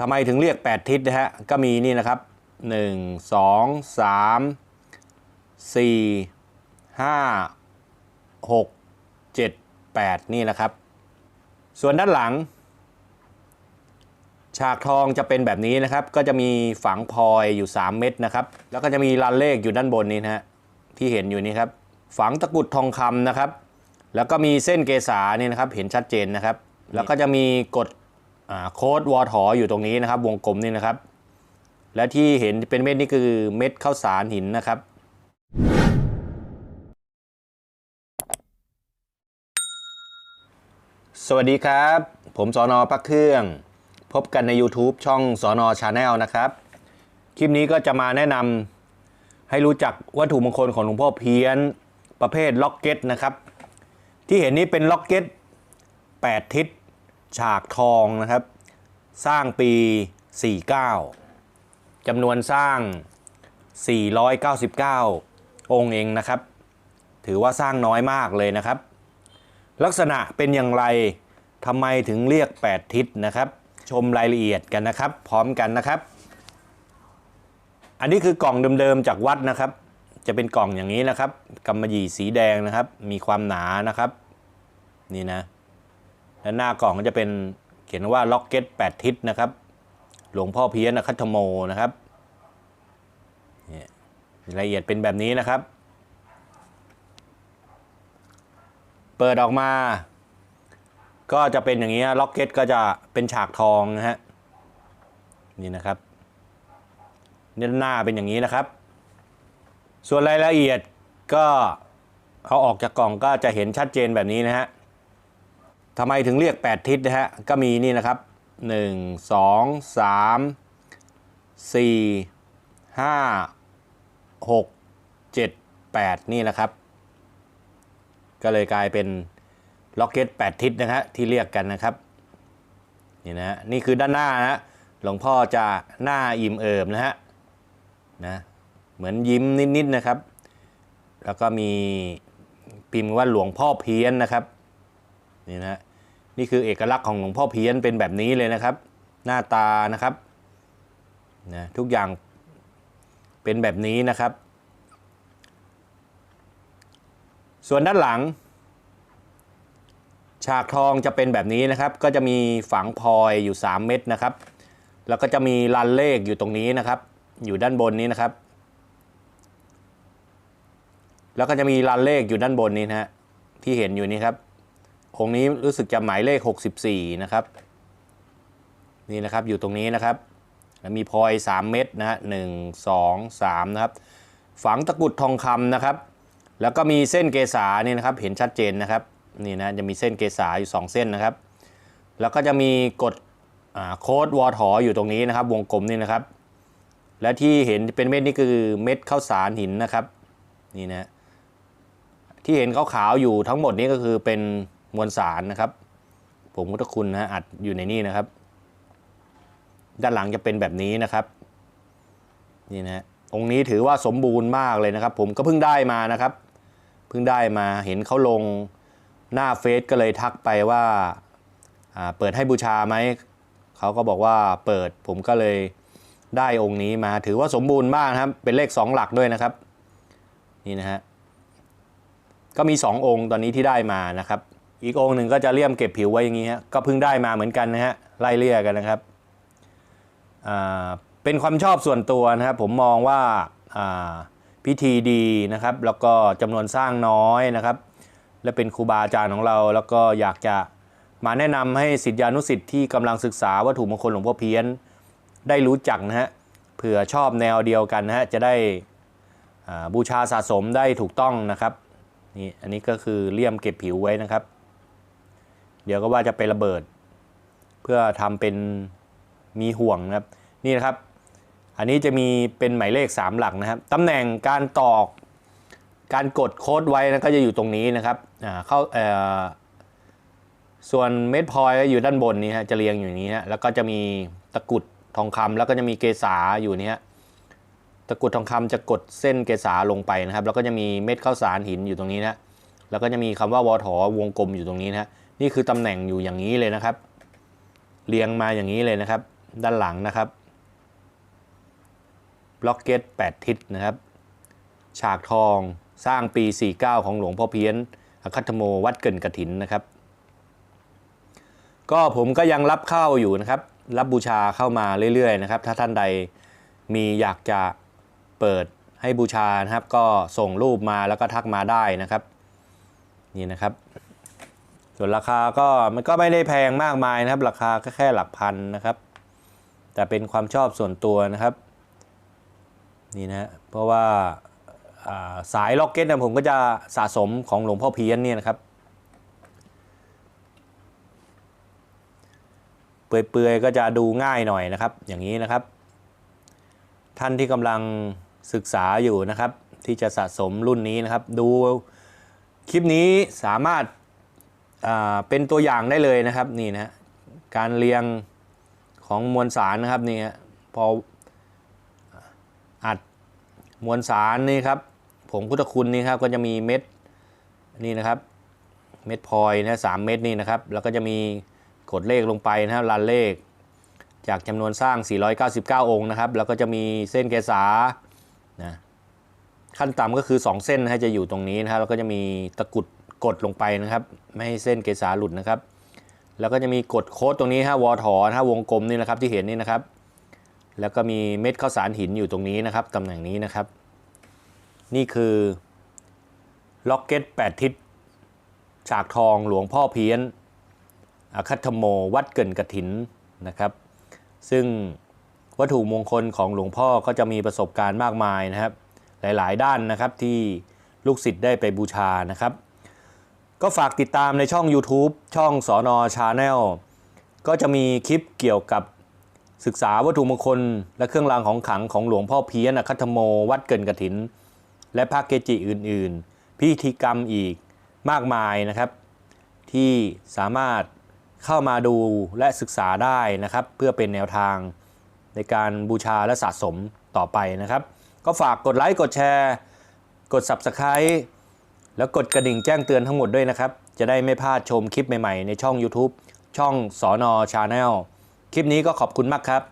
ทำไมถึงเรียก 8 ทิศนะฮะ ก็มีนี่นะครับ 1 2 3 4 5 6 7 8 นี่นะครับ ส่วนด้านหลัง ฉากทองจะเป็นแบบนี้นะครับ ก็จะมีฝังพลอยอยู่ 3 เม็ดนะครับ แล้วก็จะมีรันเลขอยู่ด้านบนนี้นะฮะ ที่เห็นอยู่นี้ครับ ฝังตะกุดทองคำนะครับ แล้วก็มีเส้นเกษานี่นะครับ เห็นชัดเจนนะครับ แล้วก็จะมีกด โค้ดวอทออยู่ตรงนี้นะครับ วงกลมนี่นะครับ และที่เห็นเป็นเม็ดนี่คือเม็ดข้าวสารหินนะครับ สวัสดีครับ ผมสอนอพักเครื่อง พบกันใน YouTube ช่องสอนอชาแนลนะครับ คลิปนี้ก็จะมาแนะนำให้รู้จักวัตถุมงคลของหลวงพ่อเพี้ยนประเภทล็อกเก็ตนะครับ ที่เห็นนี้เป็นล็อกเก็ต8 ทิศ ฉากทองนะครับ สร้างปี 49จำนวนสร้าง 499 องค์เองนะครับ ถือว่าสร้างน้อยมากเลยนะครับ ลักษณะเป็นอย่างไรทำไมถึงเรียก 8 ทิศนะครับ ชมรายละเอียดกันนะครับ พร้อมกันนะครับ อันนี้คือกล่องเดิมๆจากวัดนะครับ จะเป็นกล่องอย่างนี้นะครับกำมะหยี่สีแดงนะครับ มีความหนานะครับ นี่นะ และหน้ากล่องก็จะเป็นเขียนว่าล็อกเก็ต8ทิศนะครับ หลวงพ่อเพี้ยนคัตโมนะครับนี่รายละเอียดเป็นแบบนี้นะครับ เปิดออกมา ก็จะเป็นอย่างนี้ล็อกเก็ตก็จะเป็นฉากทองนะฮะนี่นะครับด้านหน้าเป็นอย่างนี้นะครับ ส่วนรายละเอียดก็เอาออกจากกล่องก็จะเห็นชัดเจนแบบนี้นะฮะ ทำไมถึงเรียก 8 ทิศนะฮะ ก็มีนี่นะครับ 1 2 3 4 5 6 7 8 นี่นะครับ ก็เลยกลายเป็นล็อกเก็ต 8 ทิศนะฮะที่เรียกกันนะครับ นี่นะฮะนี่คือด้านหน้านะฮะหลวงพ่อจะหน้าอิ่มเอิบนะฮะนะเหมือนยิ้มนิดๆนะครับ แล้วก็มีพิมพ์ว่าหลวงพ่อเพี้ยนนะครับนี่นะฮะ นี่คือเอกลักษณ์ของหลวงพ่อเพี้ยนเป็นแบบนี้เลยนะครับ หน้าตานะครับนะทุกอย่างเป็นแบบนี้นะครับ ส่วนด้านหลัง ฉากทองจะเป็นแบบนี้นะครับ ก็จะมีฝังพลอยอยู่ 3 เม็ดนะครับ แล้วก็จะมีรันเลขอยู่ตรงนี้นะครับ อยู่ด้านบนนี้นะครับ แล้วก็จะมีรันเลขอยู่ด้านบนนี้นะฮะที่เห็นอยู่นี้ครับ องค์นี้รู้สึกจะหมายเลข 64 นะครับ นี่นะครับอยู่ตรงนี้นะครับแล้วมีพลอย 3 เม็ดนะฮะหนึ่งสองสามนะครับ ฝังตะกุดทองคำนะครับ แล้วก็มีเส้นเกษานี่นะครับ เห็นชัดเจนนะครับ นี่นะ จะมีเส้นเกษาอยู่ 2 เส้นนะครับ แล้วก็จะมีกดโค้ดวอทออยู่ตรงนี้นะครับ วงกลมนี่นะครับ และที่เห็นเป็นเม็ดนี่คือเม็ดข้าวสารหินนะครับ นี่นะ ที่เห็นขาวๆอยู่ทั้งหมดนี้ก็คือเป็น มวลสารนะครับผมพุทธคุณนะอัดอยู่ในนี่นะครับ ด้านหลังจะเป็นแบบนี้นะครับนี่นะองค์นี้ถือว่าสมบูรณ์มากเลยนะครับ ผมก็เพิ่งได้มานะครับ เพิ่งได้มาเห็นเขาลงหน้าเฟซก็เลยทักไปว่าอ่าเปิดให้บูชาไหมเขาก็บอกว่าเปิดผมก็เลยได้องค์นี้มา ถือว่าสมบูรณ์มากนะครับ เป็นเลข 2 หลักด้วยนะครับ นี่นะฮะก็มี 2 องค์ตอนนี้ที่ได้มานะครับ อีกองค์หนึ่งก็จะเลี่ยมเก็บผิวไว้อย่างนี้ฮะก็เพิ่งได้มาเหมือนกันนะฮะไล่เลี่ยกันนะครับเป็นความชอบส่วนตัวนะครับผมมองว่าพิธีดีนะครับ แล้วก็จำนวนสร้างน้อยนะครับ และเป็นครูบาอาจารย์ของเรา แล้วก็อยากจะมาแนะนำให้สิทธิานุสิทธิ์ที่กำลังศึกษาวัตถุมงคลหลวงพ่อเพี้ยนได้รู้จักนะฮะเผื่อชอบแนวเดียวกันนะฮะจะได้บูชาสะสมได้ถูกต้องนะครับนี่อันนี้ก็คือเลี่ยมเก็บผิวไว้นะครับ เดี๋ยวก็ว่าจะไประเบิด เพื่อทำเป็นมีห่วงนะครับ นี่นะครับ อันนี้จะมีเป็นหมายเลข 3 หลักนะครับตำแหน่งการตอก การกดโค้ดไว้นะก็จะอยู่ตรงนี้นะครับอ่าเข้าเออส่วนเม็ดพลอยอยู่ด้านบนนี้ฮะจะเรียงอยู่นี้ฮะแล้วก็จะมีตะกุดทองคำแล้วก็จะมีเกษาอยู่นี่ฮะตะกุดทองคำจะกดเส้นเกษาลงไปนะครับ แล้วก็จะมีเม็ดข้าวสารหินอยู่ตรงนี้นะแล้วก็จะมีคำว่าวอถอวงกลมอยู่ตรงนี้นะฮะ นี่คือตำแหน่งอยู่อย่างนี้เลยนะครับ เรียงมาอย่างนี้เลยนะครับ ด้านหลังนะครับบล็อกเกต8ทิศนะครับ ฉากทองสร้างปี 49 ของหลวงพ่อเพี้ยนอคัตโมวัดเกินกระถินนะครับ ก็ผมก็ยังรับเข้าอยู่นะครับ รับบูชาเข้ามาเรื่อยๆนะครับ ถ้าท่านใดมีอยากจะเปิดให้บูชานะครับ ก็ส่งรูปมาแล้วก็ทักมาได้นะครับ นี่นะครับ ส่วนราคาก็มันก็ไม่ได้แพงมากมายนะครับ ราคาก็แค่หลักพันนะครับ แต่เป็นความชอบส่วนตัวนะครับ นี่นะเพราะว่าาสายล็อกเก็ตเนยผมก็จะสะสมของหลวงพ่อเพี้ยนเนี่ยนะครับ เปื่อยๆก็จะดูง่ายหน่อยนะครับ อย่างนี้นะครับ ท่านที่กำลังศึกษาอยู่นะครับ ที่จะสะสมรุ่นนี้นะครับ ดูคลิปนี้สามารถ เป็นตัวอย่างได้เลยนะครับนี่นะการเรียงของมวลสารนะครับนี่ฮะพออัดมวลสารนี่ครับผงพุทธคุณนี่ครับก็จะมีเม็ดนี่นะครับเม็ดพลอยนะสามเม็ดนี่นะครับแล้วก็จะมีกดเลขลงไปนะครับรันเลข จากจำนวนสร้าง 499 องค์นะครับ แล้วก็จะมีเส้นเกษานะขั้นต่ำก็คือ 2 เส้นนะจะอยู่ตรงนี้นะครับแล้วก็จะมีตะกุดกดลงไปนะครับ ไม่ให้เส้นเกษาหลุดนะครับ แล้วก็จะมีกดโค้ดตรงนี้ฮะวอถอนะฮะวงกลมนี่นะครับที่เห็นนี่นะครับ แล้วก็มีเม็ดข้าวสารหินอยู่ตรงนี้นะครับตำแหน่งนี้นะครับ นี่คือล็อกเก็ต8ทิศฉากทองหลวงพ่อเพี้ยนอคัตโม วัดเกินกระถินนะครับ ซึ่งวัตถุมงคลของหลวงพ่อก็จะมีประสบการณ์มากมายนะครับ หลายๆ ด้านนะครับที่ลูกศิษย์ได้ไปบูชานะครับ ก็ฝากติดตามในช่อง YouTube ช่องสอนอชาแนลก็จะมีคลิปเกี่ยวกับศึกษาวัตถุมงคล และเครื่องรางของขลังของหลวงพ่อเพี้ยนอคัตโม วัดเกินกระถิน และพระเกจิอื่น ๆ พิธีกรรมอีกมากมายนะครับ ที่สามารถเข้ามาดูและศึกษาได้นะครับ เพื่อเป็นแนวทางในการบูชาและสะสมต่อไปนะครับ ก็ฝากกดไลค์กดแชร์ กด Subscribe แล้วกดกระดิ่งแจ้งเตือนทั้งหมดด้วยนะครับ จะได้ไม่พลาดชมคลิปใหม่ๆ ในช่อง YouTube ช่องสอนอชาแนลคลิปนี้ก็ขอบคุณมากครับ